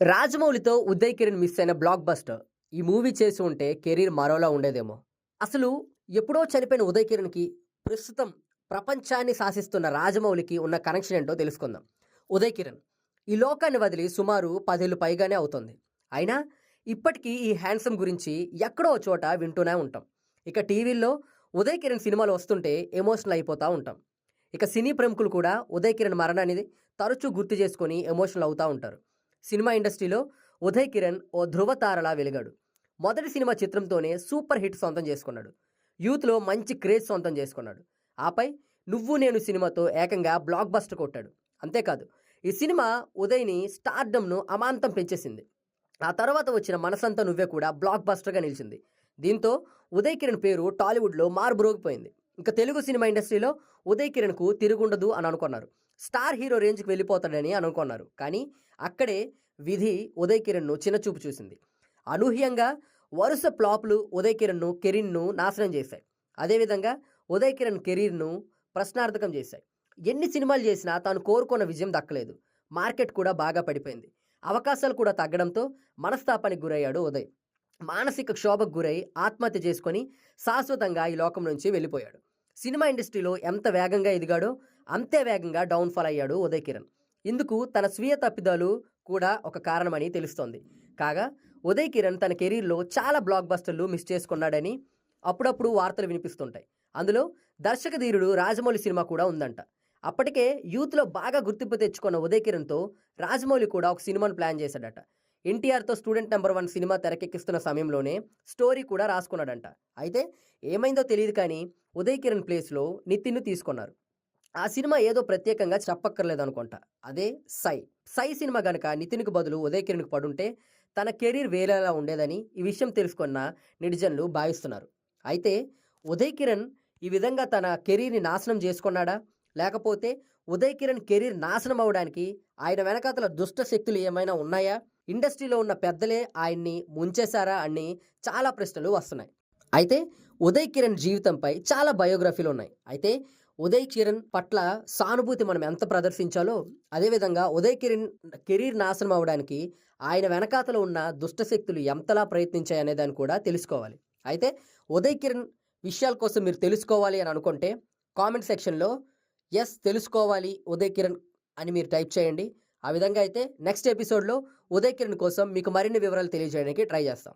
రాజమౌళితో Uday Kiran miss అయిన blockbuster. ఈ movie చేసి ఉంటే కెరీర్ మరోలా ఉండేదేమో. అసలు ఎప్పుడో చనిపోయిన ఉదయ్ కిరణ్కి ప్రస్తుతం ప్రపంచాన్ని శాసిస్తున్న రాజమౌళికి ఉన్న కనెక్షన్ ఏంటో తెలుసుకుందాం. ఉదయ్ కిరణ్ ఈ లోకాన్ని వదిలి సుమారు పదేళ్ళు పైగానే అవుతుంది. అయినా ఇప్పటికీ ఈ హ్యాండ్సమ్ గురించి ఎక్కడో ఓ చోట వింటూనే ఉంటాం. ఇక టీవీల్లో ఉదయ్ కిరణ్ సినిమాలు వస్తుంటే ఎమోషనల్ అయిపోతూ ఉంటాం. ఇక సినీ ప్రముఖులు కూడా ఉదయ్ కిరణ్ మరణాన్ని తరచూ గుర్తు చేసుకొని ఎమోషనల్ అవుతూ ఉంటారు. సినిమా ఇండస్ట్రీలో ఉదయ్ కిరణ్ ఓ ధృవతారలా వెలిగాడు. మొదటి సినిమా చిత్రంతోనే సూపర్ హిట్ సొంతం చేసుకున్నాడు. యూత్లో మంచి క్రేజ్ సొంతం చేసుకున్నాడు. ఆపై నువ్వు నేను సినిమాతో ఏకంగా బ్లాక్ బస్టర్ కొట్టాడు. అంతేకాదు ఈ సినిమా ఉదయ్ని స్టార్డమ్ను అమాంతం పెంచేసింది. ఆ తర్వాత వచ్చిన మనసంతా నువ్వే కూడా బ్లాక్ బస్టర్గా నిలిచింది. దీంతో ఉదయ్ కిరణ్ పేరు టాలీవుడ్లో మారుబ్రోగిపోయింది ఇంకా తెలుగు సినిమా ఇండస్ట్రీలో ఉదయ్ కిరణ్కు తిరుగుండదు అని అనుకున్నారు. స్టార్ హీరో రేంజ్కి వెళ్ళిపోతాడని అనుకున్నారు. కానీ అక్కడే విధి ఉదయ్ కిరణ్ను చిన్నచూపు చూసింది. అనూహ్యంగా వరుస ప్లాప్లు ఉదయ్ కిరణ్ను కెరీర్ను నాశనం చేశాయి. అదేవిధంగా ఉదయ్ కిరణ్ కెరీర్ను ప్రశ్నార్థకం చేశాయి. ఎన్ని సినిమాలు చేసినా తాను కోరుకున్న విజయం దక్కలేదు. మార్కెట్ కూడా బాగా పడిపోయింది. అవకాశాలు కూడా తగ్గడంతో మనస్తాపానికి గురయ్యాడు ఉదయ్. మానసిక క్షోభకు గురై ఆత్మహత్య చేసుకొని శాశ్వతంగా ఈ లోకం నుంచి వెళ్ళిపోయాడు. సినిమా ఇండస్ట్రీలో ఎంత వేగంగా ఎదిగాడో అంతే వేగంగా డౌన్ఫాల్ అయ్యాడు ఉదయ్ కిరణ్. ఇందుకు తన స్వీయ తప్పిదాలు కూడా ఒక కారణమని తెలుస్తోంది. కాగా ఉదయ్ కిరణ్ తన కెరీర్లో చాలా బ్లాక్ బస్టర్లు మిస్ చేసుకున్నాడని అప్పుడప్పుడు వార్తలు వినిపిస్తుంటాయి. అందులో దర్శక ధీరుడు రాజమౌళి సినిమా కూడా ఉందంట. అప్పటికే యూత్లో బాగా గుర్తింపు తెచ్చుకున్న ఉదయ్ కిరణ్తో రాజమౌళి కూడా ఒక సినిమాను ప్లాన్ చేశాడట. ఎన్టీఆర్తో స్టూడెంట్ నెంబర్ వన్ సినిమా తెరకెక్కిస్తున్న సమయంలోనే స్టోరీ కూడా రాసుకున్నాడంట. అయితే ఏమైందో తెలియదు కానీ ఉదయ్ కిరణ్ ప్లేస్లో నితిన్ను తీసుకున్నారు. ఆ సినిమా ఏదో ప్రత్యేకంగా చెప్పక్కర్లేదు అనుకుంటా. అదే సై. సై సినిమా గనక నితిన్కు బదులు ఉదయ్ కిరణ్కి పడుంటే తన కెరీర్ వేరేలా ఉండేదని ఈ విషయం తెలుసుకున్న నెటిజన్లు భావిస్తున్నారు. అయితే ఉదయ్ కిరణ్ ఈ విధంగా తన కెరీర్ని నాశనం చేసుకున్నాడా? లేకపోతే ఉదయ్ కిరణ్ కెరీర్ నాశనం అవడానికి ఆయన వెనకాతల దుష్ట శక్తులు ఏమైనా ఉన్నాయా? ఇండస్ట్రీలో ఉన్న పెద్దలే ఆయన్ని ముంచేశారా అని చాలా ప్రశ్నలు వస్తున్నాయి. అయితే ఉదయ్ కిరణ్ జీవితంపై చాలా బయోగ్రఫీలు ఉన్నాయి. అయితే ఉదయ్ కిరణ్ పట్ల సానుభూతి మనం ఎంత ప్రదర్శించాలో అదేవిధంగా ఉదయ్ కిరణ్ కెరీర్ నాశనం అవడానికి ఆయన వెనకాతలో ఉన్న దుష్టశక్తులు ఎంతలా ప్రయత్నించాయనే దాన్ని కూడా తెలుసుకోవాలి. అయితే ఉదయ్ కిరణ్ విషయాల కోసం మీరు తెలుసుకోవాలి అని అనుకుంటే కామెంట్ సెక్షన్లో ఎస్ తెలుసుకోవాలి ఉదయ్ కిరణ్ అని మీరు టైప్ చేయండి. ఆ విధంగా అయితే నెక్స్ట్ ఎపిసోడ్లో ఉదయ్ కిరణ్ కోసం మీకు మరిన్ని వివరాలు తెలియజేయడానికి ట్రై చేస్తాం.